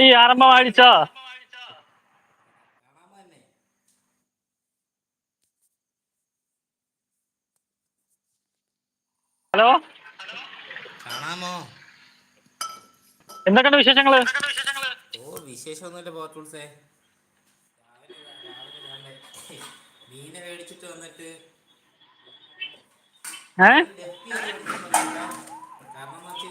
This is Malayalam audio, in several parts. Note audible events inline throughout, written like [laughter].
ഈ ആരംഭ അടിച്ചോ ഹലോ? കാണാമോ? എന്തൊക്കെയുണ്ട് വിശേഷങ്ങൾ? ഓ വിശേഷമൊന്നുമില്ല ദാ- മീനെ മേടിച്ചിട്ട് വന്നിട്ട് ഏ. കാരണം എന്ന് വെച്ച്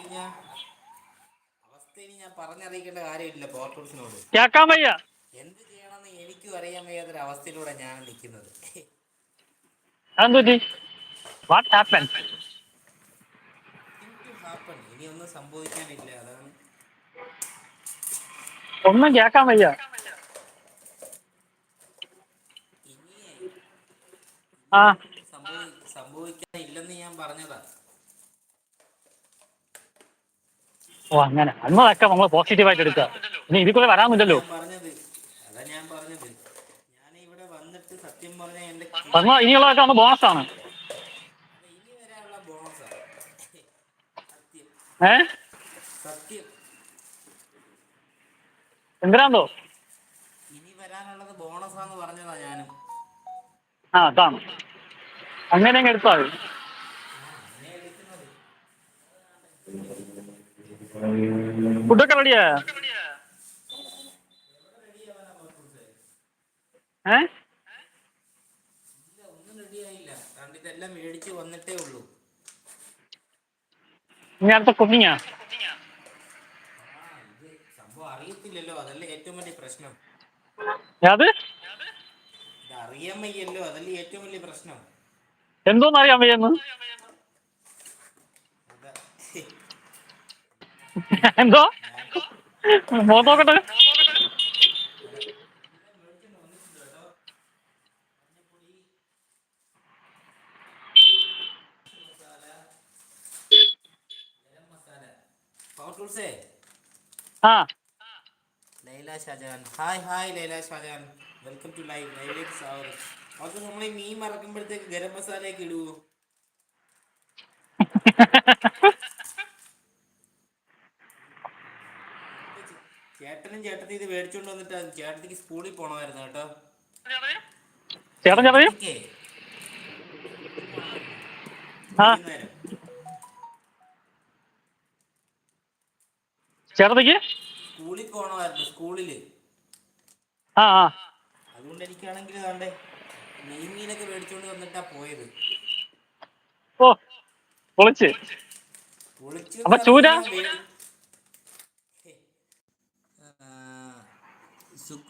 പറഞ്ഞറിയിക്കേണ്ട കാര്യമില്ല പോർട്ടൂൾസിനോട് കേക്കാൻ വയ്യ. എന്ത് ചെയ്യണമെന്ന് എനിക്കും അറിയാൻ വയ്യാത്തൊരു അവസ്ഥയിലൂടെ ഞാൻ നിൽക്കുന്നത് വാട്ട് ഹാപ്പൻ ഇനി ഒന്നും സംഭവിക്കാനില്ല. അതാണ്. ഒന്നും കേക്കാൻ വയ്യ. ഇനിയേ ആ. സംഭവി സംഭവിക്കാനില്ലെന്ന് ഞാൻ പറഞ്ഞതാ. ഓ അങ്ങനെ. അന്നതൊക്കെ നമ്മൾ പോസിറ്റീവായിട്ട് എടുക്കുക. ഇനി ഇതിൽ കൂടെ എന്റെ വന്ന ഇനിയുള്ളതൊക്കെ നമ്മൾ ബോണസ് സത്യം ഏ? എന്തിനാന്തോ ആ അതാണ്. അങ്ങനെ അങ്ങ് എടുത്താൽ മതി അങ്ങനെ എടുക്കുന്നത് ഫുഡൊക്കെ റെഡിയാ? ഏ? ഇതെല്ലാം മേടിച്ച് വന്നിട്ടേ ഉള്ളൂ ഇനി അടുത്ത കുക്കിങ്ങാ സംഭവം അറിയത്തില്ലല്ലോ അതല്ലേ ഏറ്റവും വലിയ പ്രശ്നം അത് ഇത് അറിയാൻ വയ്യല്ലോ അതല്ലേ ഏറ്റവും വലിയ പ്രശ്നം. എന്തോന്ന് വയ്യെന്ന് അതാ [laughs] എന്തോ? നോക്കട്ടെ. Laila Shajahan. Hi hi Laila Shajahan. Welcome to live. ലൈവിലേക്ക് സ്വാഗതം. അവർക്ക് നമ്മൾ ഈ മീൻ മറക്കുമ്പോഴത്തേക്ക് ഗരം മസാലയൊക്കെ ഇടുവോ? [laughs] ചേട്ടനും ചേട്ടനും ഇത് മേടിച്ചോണ്ട് വന്നിട്ട് ചേട്ടത്തിക്ക് സ്കൂളിൽ പോണമായിരുന്നു കേട്ടോ. ചേട്ടൻ ചേട്ടൻ ചേട്ടത്തിക്കേ? സ്കൂളിൽ പോണമായിരുന്നു സ്കൂളിൽ. ആ ആ. അതുകൊണ്ട് എനിക്കാണെങ്കിൽ കണ്ടേ മീൻ മീനൊക്കെ മേടിച്ചോണ്ട് വന്നിട്ടാ പോയത്. ഓ പൊളിച്ച്. പൊളിച്ച് അപ്പൊ ചൂര? എന്ന് പറഞ്ഞാ വേ- ഹേ. ആ, സു-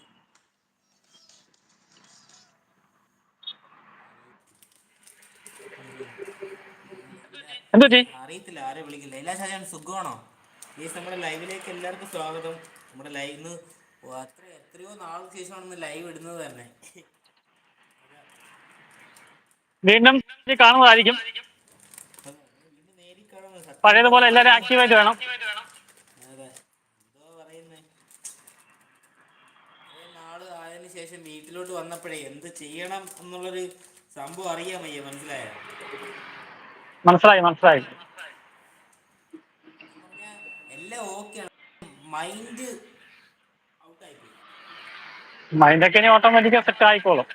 എന്തുപറ്റി അറിയത്തില്ല ആരെ വിളിക്കില്ല. എല്ലാ ഷാജാൻ സുഖമാണോ? ഈ നമ്മുടെ ലൈവിലേക്ക് എല്ലാവർക്കും സ്വാഗതം. നമ്മുടെ ലൈവ് ഇന്ന് അത്ര എത്രയോ നാൾക്ക് ശേഷമാണ് ഇന്ന് ലൈവ് ഇടുന്നത് തന്നെ. വീണ്ടും കാണുന്നതായിരിക്കും. പഴയതുപോലെ എല്ലാവരും ആക്റ്റീവായിട്ട് വേണം. ആയതിനു ശേഷം വീട്ടിലോട്ട് വന്നപ്പോഴേ എന്ത് ചെയ്യണം എന്നുള്ളൊരു സംഭവം അറിയാൻ വയ്യ മനസ്സിലായോ? മനസ്സിലായി മനസ്സിലായി. മൈൻഡൊക്കെ ഇനി ഓട്ടോമാറ്റിക്കാ സെറ്റ് ആയിക്കോളും.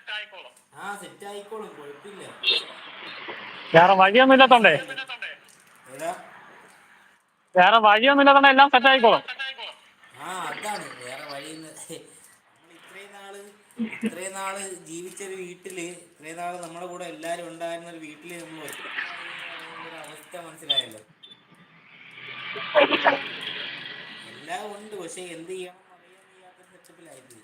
വേറെ വഴിയൊന്നും ഇല്ലാത്തോണ്ടേ. വേറെ വഴിയൊന്നും ഇല്ലാത്തോണ്ട് എല്ലാം സെറ്റ് ആയിക്കോളും. [laughs] ഇത്രയും നാൾ ജീവിച്ച ഒരു വീട്ടിൽ ഇത്രയും നാൾ നമ്മുടെ കൂടെ എല്ലാരും ഉണ്ടായിരുന്ന ഒരു വീട്ടിൽ നമ്മൾ അവസ്ഥ മനസ്സിലായല്ലോ. എല്ലാം ഉണ്ട് പക്ഷെ എന്ത് ചെയ്യണം അറിയാൻ സെറ്റപ്പിലായിപ്പോയി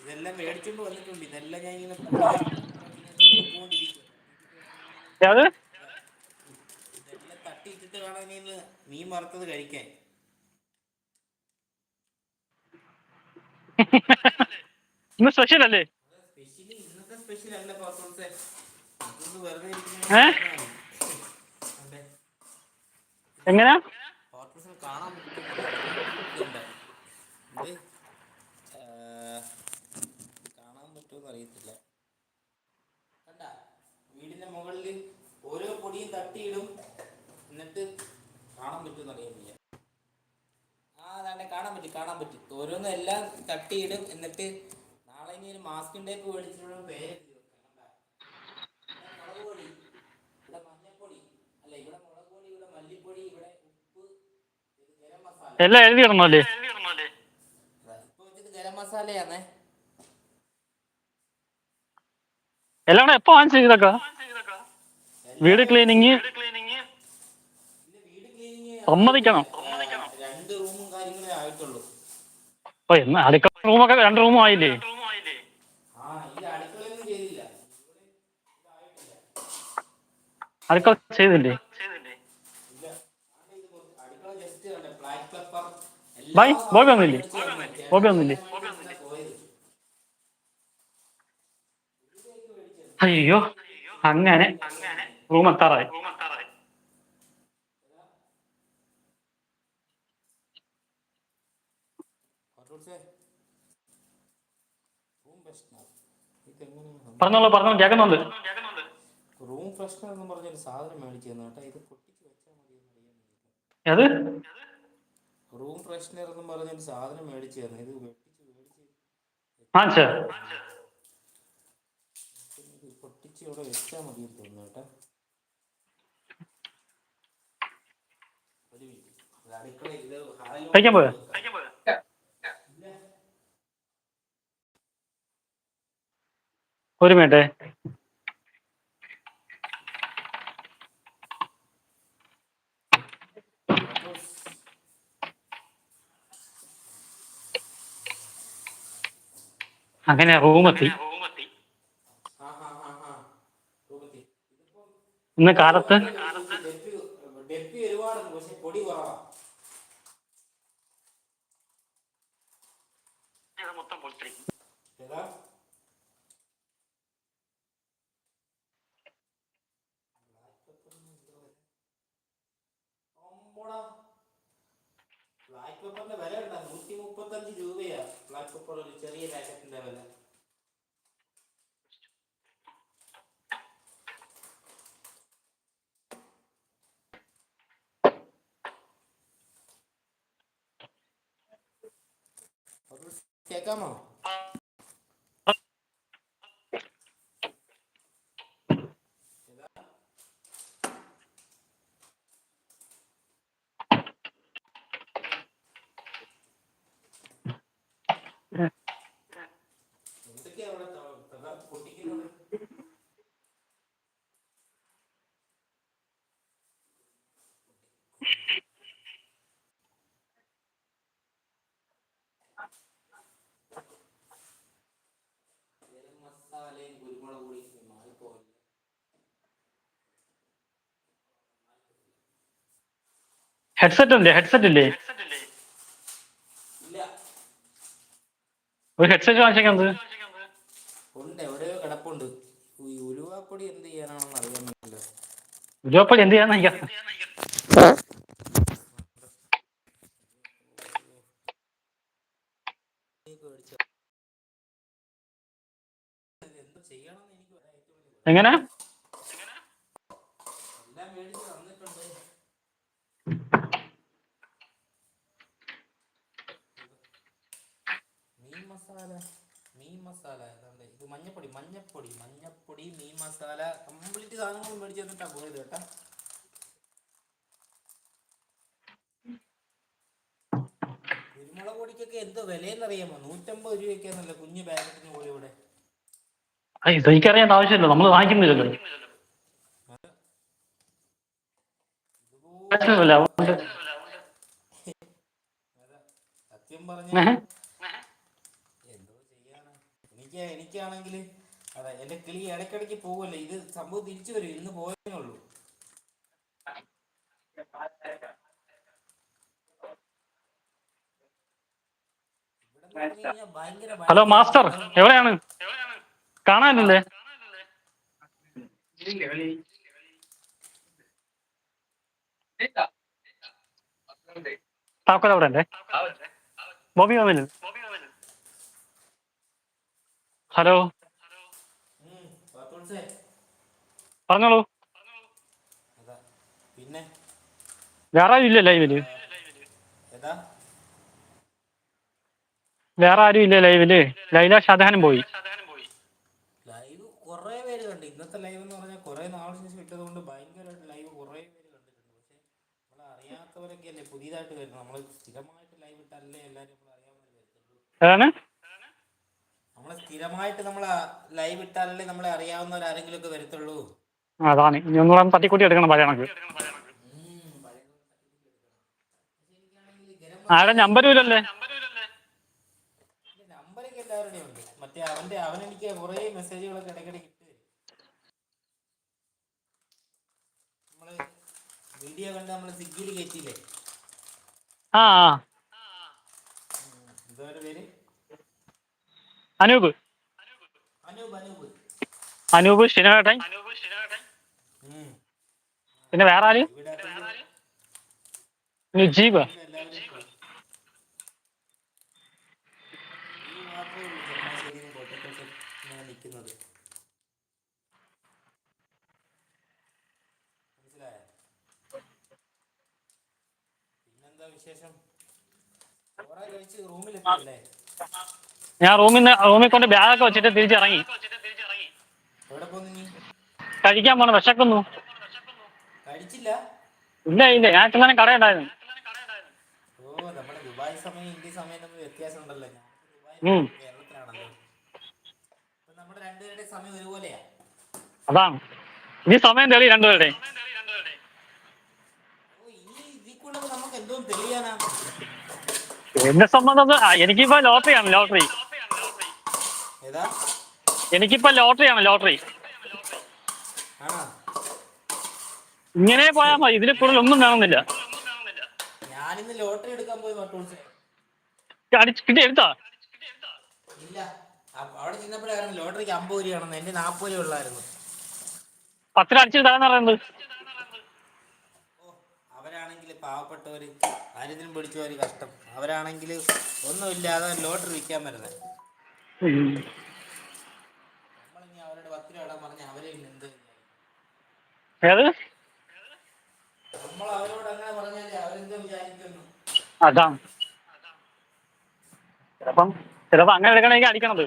ഇതെല്ലാം മേടിച്ചോണ്ട് വന്നിട്ടുണ്ട്. ഇതെല്ലാം ഞാൻ ഇങ്ങനെ ഇതെല്ലാം തട്ടിയിട്ടിട്ട് വേണം നീ മീൻ വറുത്തത് കഴിക്കാൻ. [laughs] ഇന്ന് സ്പെഷ്യൽ അല്ലേ? എങ്ങനെയാ കാണാൻ വീടിന്റെ മുകളിൽ ഓരോ പൊടിയും തട്ടിയിടും എന്നിട്ട് കാണാൻ ആ കാണാൻ കാണാൻ പറ്റും. ഓരോന്നും എല്ലാം തട്ടിയിടും എന്നിട്ട് ഇനി ഒരു മാസ്കിൻ ടേപ്പ് മേടിച്ചിട്ടുള്ള പേര് മുളക് പൊടി ഇവിടെ മഞ്ഞപ്പൊടി അല്ല ഇവിടെ മുളക് പൊടി ഇവിടെ മല്ലിപ്പൊടി ഇവിടെ ഉപ്പ് ഇത് ഗരം മസാല. എല്ലാം എഴുതി ഇടണോ അല്ലേ? ഇപ്പൊ വെച്ചത് ഗരം മസാലയാണേ എല്ലാം എപ്പോ വാങ്ങിച്ചു ഇതൊക്കെ വീട് ക്ലീനിങ് ഇത് വീട് ക്ലീനിങ് സമ്മതിക്കണം. രണ്ട് റൂമും കാര്യങ്ങളേ ആയിട്ടുള്ളൂ. ഓ എന്നാ അടുക്കള റൂമൊക്കെ രണ്ട് റൂമും ആയില്ലേ ആ ഈ അടുക്കളയൊന്നും ചെയ്തില്ല അടുക്കള ചെയ്തില്ലേ ഇല്ല ആണ്ട് ഇത് കുറച്ച് അടുക്കള ജസ്റ്റ് കണ്ടേ ബ്ലാക്ക് ചെയ്തില്ലേ ബൈ ബോബി ഒന്നുമില്ലേ ബോബി ഒന്നുമില്ലേ അയ്യോ അങ്ങനെ റൂം എത്താറായി. പറഞ്ഞോളൂ പറഞ്ഞോളൂ കേൾക്കുന്നുണ്ട്. ഫ്രഷ്നർ എന്ന് പറഞ്ഞൊരു സാധനം മേടിച്ചു കേട്ടോ. ഇത് പൊട്ടിച്ച് വെച്ചാൽ മതി ഏത് റൂം ഫ്രഷ്നർ എന്ന് പറഞ്ഞൊരു സാധനം മേടിച്ചു തന്നു. ഇത് വെട്ടിച്ച് മേടിച്ച് പൊട്ടിച്ച് ഇവിടെ വെച്ചാൽ മതിയെന്ന് തോന്നുന്നു കേട്ടോ. കഴിക്കാൻ പോയോ? ഒരു മിനിറ്റ്. അങ്ങനെ. റൂമെത്തി. ഇന്ന് കാലത്ത് Come on. ഹെഡ്സെറ്റ് അല്ലേ ഹെഡ്സെറ്റ് ഇല്ലേ? ഇല്ല. ഒരു ഹെഡ്സെറ്റ് വാങ്ങിച്ചത് ഉണ്ട് കിടപ്പുണ്ട്. ഉലുവാപ്പൊടി എന്ത് ചെയ്യാനാണെന്ന് അറിയാൻ പറ്റില്ല എന്ത് എങ്ങനെ എല്ലാം മേടിച്ച് തന്നിട്ടുണ്ട് മീൻ മസാല. മീൻ മസാല ഏതാണ്ട് ഇത് മഞ്ഞപ്പൊടി മഞ്ഞപ്പൊടി മഞ്ഞപ്പൊടി മീൻ മസാല കംപ്ലീറ്റ് സാധനങ്ങളും മേടിച്ച് തന്നിട്ടാ പോയത് കേട്ടാ. കുരുമുളക് പൊടിക്കൊക്കെ എന്തോ വിലയെന്നറിയാമോ? നൂറ്റമ്പത് രൂപയ്ക്കാന്നല്ലേ കുഞ്ഞു പാക്കറ്റിന് പോലും ഇവിടെ. ആവശ്യമില്ല. നമ്മൾ വാങ്ങിക്കുന്നില്ലല്ലോ. സത്യം പറഞ്ഞ എനിക്ക് എനിക്കാണെങ്കിൽ അതെ എന്റെ കിളി ഇടയ്ക്കിടയ്ക്ക് പോകുമല്ലോ ഇത് സംഭവം തിരിച്ചു വരും ഇന്ന് പോയേ ഉള്ളൂ. ഹലോ മാസ്റ്റർ എവിടെയാണ്? കാണാനില്ലേ? താക്കോൽ അവിടെ അല്ലേ ബോബി വന്നില്ല ഹലോ. പറഞ്ഞോളൂ. പിന്നെ വേറെ ആരും ഇല്ല ലൈവിൽ. വേറെ ആരും ഇല്ല ലൈവിൽ. ലൈല ഷാജഹാനും പോയി. ലൈവ് കുറേ പേര് കണ്ടു. ഇന്നത്തെ ലൈവ് എന്ന് പറഞ്ഞാൽ കുറേ നാളിന് ശേഷം ഇട്ടത് കൊണ്ട് ഭയങ്കരമായിട്ട് ലൈവ് കുറേ പേര് കണ്ടിട്ടുണ്ട്. പക്ഷെ നമ്മൾ അറിയാത്തവരൊക്കെ അല്ലേ പുതിയതായിട്ട് വരുന്നത്. നമ്മൾ സ്ഥിരമായിട്ട് ലൈവ് ഇട്ടല്ലേ എല്ലാവരും നമ്മൾ വേണ്ടി ഏതാണ്? നമ്മൾ സ്ഥിരമായിട്ട് നമ്മൾ ലൈവ് ഇട്ടാലല്ലേ നമ്മളെ അറിയാവുന്നവർ ആരെങ്കിലും ഒക്കെ വരത്തുള്ളൂ. അതാണ്. ഇനി ഒന്നുകൂടെ ഒന്ന് തട്ടിക്കൂട്ടി എടുക്കണം പഴയ കണക്ക് ആടെ നമ്പരും ഇല്ലല്ലേ? നമ്പറൊക്കെ എല്ലാവരുടെയും ഉണ്ട്. മറ്റേ അവന്റെ അവൻ എനിക്ക് കുറേ മെസ്സേജുകളൊക്കെ ഇടയ്ക്കിടയ്ക്ക് ഇട്ട് നമ്മൾ വീഡിയോ കണ്ട് നമ്മൾ സ്വിഗ്ഗിയിൽ കയറ്റിയില്ലേ ആ ആ. എന്തോ പേര്? അനൂപ്. അനൂപ് ഷിനേട്ടൻ. പിന്നെ വേറെ ആര്? നുജീബ്. പിന്നെന്താ വിശേഷം? റൂമിലെത്തിയല്ലേ? ഞാൻ റൂമിൽ നിന്ന് റൂമിൽ കൊണ്ട് ബാഗൊക്കെ വെച്ചിട്ട് തിരിച്ചിറങ്ങി. കഴിക്കാൻ പോണ വിശക്കുന്നു. ഇല്ല ഇല്ല ഞാൻ ചെന്നാലും കടയുണ്ടായിരുന്നു അതാണ്. ഈ സമയം തെളി രണ്ടുപേരുടെ. എന്നെ സംബന്ധം ആ, എനിക്കിപ്പോ ലോട്ടറിയാണ് ലോട്ടറി. എനിക്കിപ്പോ ലോട്ടറി ആണോ ഇങ്ങനെ പോയാൽ മതി ഇതിൽ കൂടുതൽ ഒന്നും വേണമെന്നില്ല ഞാനിന്ന് ലോട്ടറി എടുക്കാൻ പോയി അടിച്ച് കിട്ടി എടുത്താ? ഇല്ല. അവിടെ ചെന്നപ്പോഴായിരുന്നു ലോട്ടറിക്ക് അമ്പത് രൂപയാണെന്ന്. എന്റെ രൂപ ഉള്ളായിരുന്നു. പത്തിന് അടിച്ചിട്ട് തരാന്ന് പറയുന്നത് അവരാണെങ്കിൽ പാവപ്പെട്ടവര് ദാരിദ്ര്യം പിടിച്ചവര് കഷ്ടം. അവരാണെങ്കിൽ ഒന്നുമില്ലാതെ ലോട്ടറി വിൽക്കാൻ വരുന്നത് ഏത്? അതാണ് ചിലപ്പം ചിലപ്പോ അങ്ങനെ എടുക്കണമെങ്കിൽ അടിക്കണത്.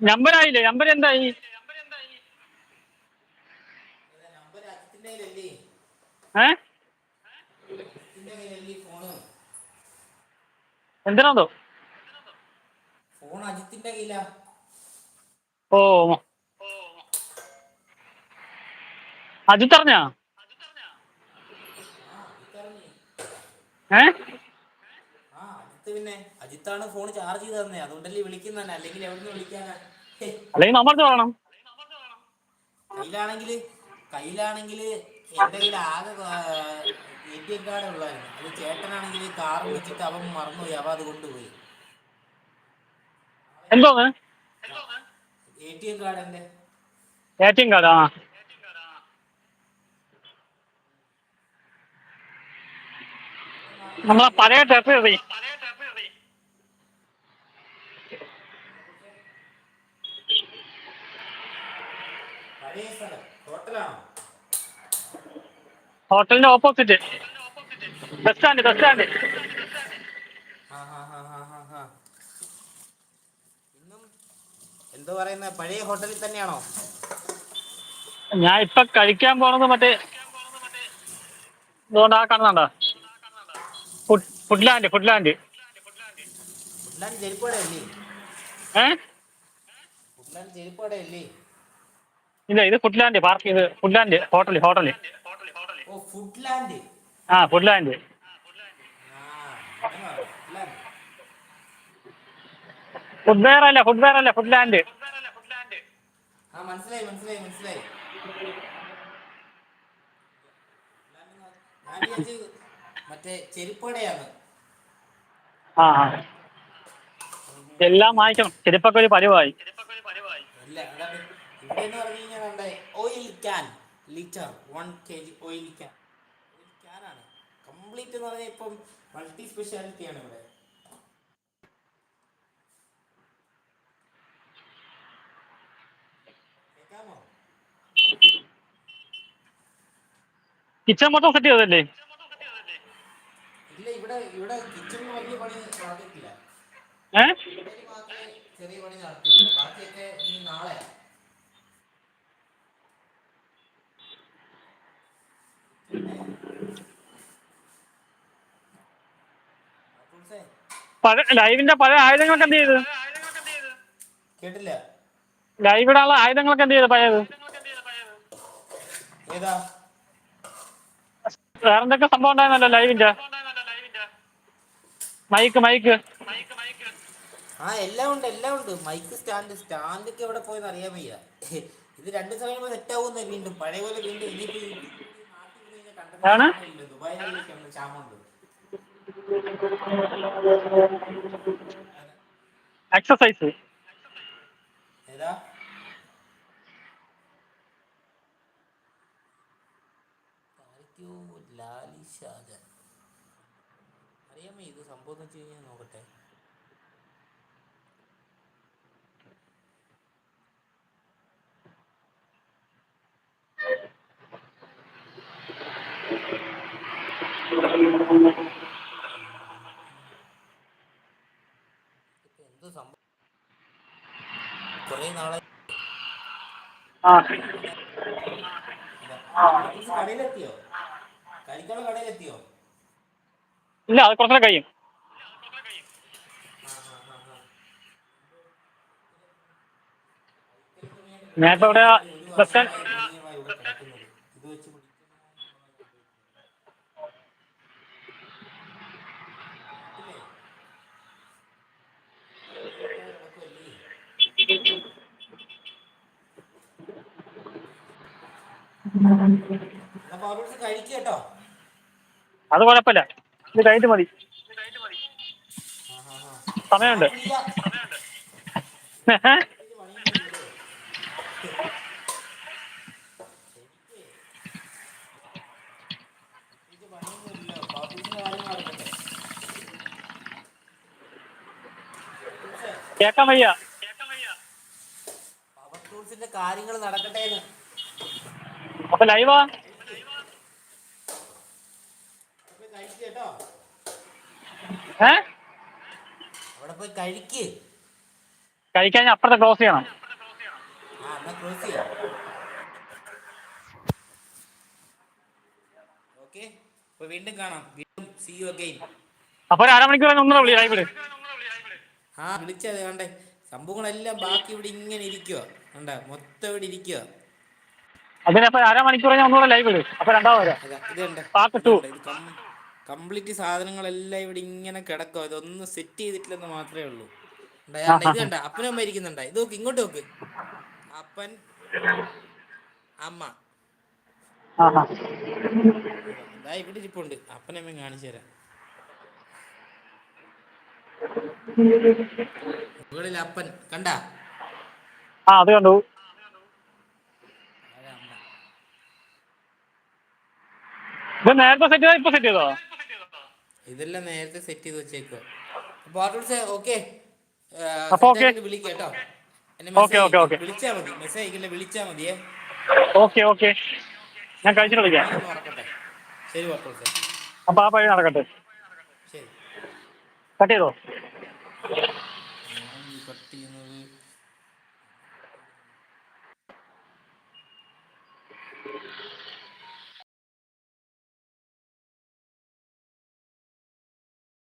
നമ്പരായില്ലേ? നമ്പർ എന്തായി? നമ്പർ അജിത്തിന്റെ കയ്യിലല്ലേ ഏ അജിത്തിന്റെ കയ്യിലല്ലേ ഫോണ് എന്തിനാന്തോ ഫോൺ അജിത്തിന്റെ കയ്യിലാ. ഓ. അജിത്ത് അറിഞ്ഞാ? ഏ? പിന്നെ. അജിത്താണ് ഫോൺ ചാർജ് ചെയ്ത് തന്നെ. അതുകൊണ്ടല്ലേ അല്ലെങ്കിൽ എവിടുന്ന് വിളിക്കാനാ? ഹേ, അല്ലെങ്കിൽ നമ്മൾ പറയണം. കയ്യിലാണെങ്കിൽ കയ്യിലാണെങ്കിൽ കയ്യിൽ ആകെ എ കാർഡ് ഉള്ളായിരുന്നു അത് ചേട്ടനാണെങ്കിൽ കാർ വിളിച്ചിട്ട് അവൻ മറന്നുപോയി. അവ അത് കൊണ്ടുപോയി. എന്തോന്ന് എ ടി എം കാർഡ് എന്റെ എ ടി എം കാർഡ് നമ്മളെ പഴയ ടെപ്പ് ഹോട്ടലാണോ ഹോട്ടലിന്റെ ഓപ്പോസിറ്റ് ബസ് സ്റ്റാൻഡ് ബസ് ഇന്നും എന്തോ പറയുന്ന? പഴയ ഹോട്ടലിൽ തന്നെയാണോ? ഞാൻ ഇപ്പൊ കഴിക്കാൻ പോണത് മറ്റേ ഇതുകൊണ്ട് ആ കാണുന്നുണ്ടോ ഫുഡ് ഫുഡ്ലാൻഡ് ഫുഡ്ലാൻഡ്. ഇല്ല ഇത് ഫുഡ്ലാൻഡ് പാർക്ക് ഇത് ഫുഡ്ലാൻഡ് ഹോട്ടൽ ഹോട്ടൽ ആ ഫുഡ്ലാൻഡ് ആ അങ്ങനെ പറ, ഫുഡ്ലാൻഡ് ഫുഡ് വെയർ അല്ല ഫുഡ് വെയർ അല്ല ഫുഡ്ലാൻഡ്. ആ മനസ്സിലായി മനസ്സിലായി മനസ്സിലായി. മറ്റേ ചെരുപ്പടയാണ്. ആ എല്ലാം വാങ്ങിക്കണം ചെരുപ്പൊക്കെ ഒരു പരിവായി oil can litre one K G oil can complete എന്ന് പറഞ്ഞാൽ ഇപ്പം മൾട്ടി സ്പെഷ്യാലിറ്റി ആണ് ഇവിടെ. കിച്ചൺ മൊത്തം സെറ്റ് ചെയ്തല്ലേ ഇല്ല ഇവിടെ ഇവിടെ കിച്ചണിൽ വലിയ പണി നടത്തിയിട്ടില്ല. ചെറിയ പണി നടത്തിയില്ല ബാക്കിയൊക്കെ നാളെ അപ്പുൾസേ, പഴയ ലൈവിന്റെ പഴയ ആയുധങ്ങളൊക്കെ എന്ത് ചെയ്ത്? കേട്ടില്ല. ലൈവ് ഇടാനുള്ള ആയുധങ്ങളൊക്കെ എന്ത് ചെയ്ത് പഴയത്? വേറെ എന്തൊക്കെ സംഭവം ഉണ്ടായിരുന്നല്ലോ ലൈവിന്റെ? Mic mic. ആ എല്ലാം ഉണ്ട് എല്ലാം ഉണ്ട്. മൈക്ക് സ്റ്റാൻഡ് സ്റ്റാൻഡ് ഒക്കെ എവിടെ പോയെന്ന് അറിയാൻ വയ്യ. ഇത് രണ്ട് സമയം സെറ്റ് ആവുന്നേ വീണ്ടും. പഴയ പോലെ വീണ്ടും ഇനിയിപ്പോ ദുബായിലൊക്കെ ക്ഷാമമുണ്ട് എക്സസൈസ് ഏതാ? ലാലി ഷാജൻ. അറിയാമോ ഇത് സംഭവം വെച്ച് കഴിഞ്ഞാൽ നോക്കട്ടെ. ഇപ്പൊ എന്ത് സംഭവം കുറേ നാളെ ആ ഇത് കടയിലെത്തിയോ കരിക്കുള്ള കടയിലെത്തിയോ ഇല്ല അത് കുറച്ചുകൂടെ കഴിയും. ഞാനിപ്പോ ഇവിടെ ബസ് സ്റ്റാൻഡ് ഇവിടെ കിടക്കുന്നത് ഇത് വെച്ച് പിടിക്കുന്ന എന്നാ പൗലോസ് കഴിക്ക് കേട്ടോ അത് കുഴപ്പമില്ല. ഇത് കഴിഞ്ഞിട്ട് മതി. സമയമുണ്ട്. കേക്കാൻ വയ്യ. കേക്കാൻ വയ്യ പവർ ടൂൾസിന്റെ കാര്യങ്ങൾ നടക്കട്ടെ അപ്പൊ ലൈവാ അവിടെ പോയി കഴിക്ക് കേട്ടോ ഏ അവിടെ പോയി കഴിക്ക്. കഴിക്കാൻ അപ്പുറത്തെ ക്ലോസ് ചെയ്യണം. വീണ്ടും കാണാം. വീണ്ടും സി യു അഗൈൻ അപ്പൊ ഒരു അരമണിക്കൂർ വിളി ലൈവിൽ ആ വിളിച്ചത് കണ്ടേ. സംഭവങ്ങളെല്ലാം ബാക്കി ഇവിടെ ഇങ്ങനെ ഇരിക്കുക കണ്ട മൊത്തം ഇവിടെ ഇരിക്കുക അതിനപ്പോ അരമണിക്കൂർ ഞാൻ ഒന്നുകൂടെ ലൈവ് ഇട് അപ്പൊ രണ്ടാമത് പാർട്ട് കംപ്ലീറ്റ് സാധനങ്ങളെല്ലാം ഇവിടെ ഇങ്ങനെ കിടക്കും. അതൊന്നും സെറ്റ് ചെയ്തിട്ടില്ലെന്ന് മാത്രമേ ഉള്ളൂ? ഇത് കണ്ട? അപ്പനും അമ്മ ഇരിക്കുന്നുണ്ട? ഇത് നോക്ക് ഇങ്ങോട്ട് നോക്ക്. അപ്പൻ അമ്മ. ഇതാ ഇവിടെ ഇരിപ്പുണ്ട്. അപ്പനമ്മ കാണിച്ചു തരാം. മുകളിൽ അപ്പൻ. കണ്ട? ആ അത് കണ്ടു. ഇത് നേരത്തെ സെറ്റ് ചെയ്തോ? ഇപ്പൊ സെറ്റ് ചെയ്തോ? ഇതെല്ലാം നേരത്തെ സെറ്റ് ചെയ്ത് വെച്ചേക്കുക ഓക്കെ അപ്പൊ okay. വിളിക്കാം കേട്ടോ. എന്നെ Okay, okay, okay. വിളിച്ചാൽ മതി മെസ്സേജ് അയക്കില്ല വിളിച്ചാൽ മതിയേ. ഓക്കെ ഓക്കെ ഞാൻ കഴിച്ചിട്ട് വിളിക്കാം. ശരി പാട്ടോൾസേ അപ്പൊ ആ പഴി നടക്കട്ടെ. ശരി. കട്ട് ചെയ്തോ?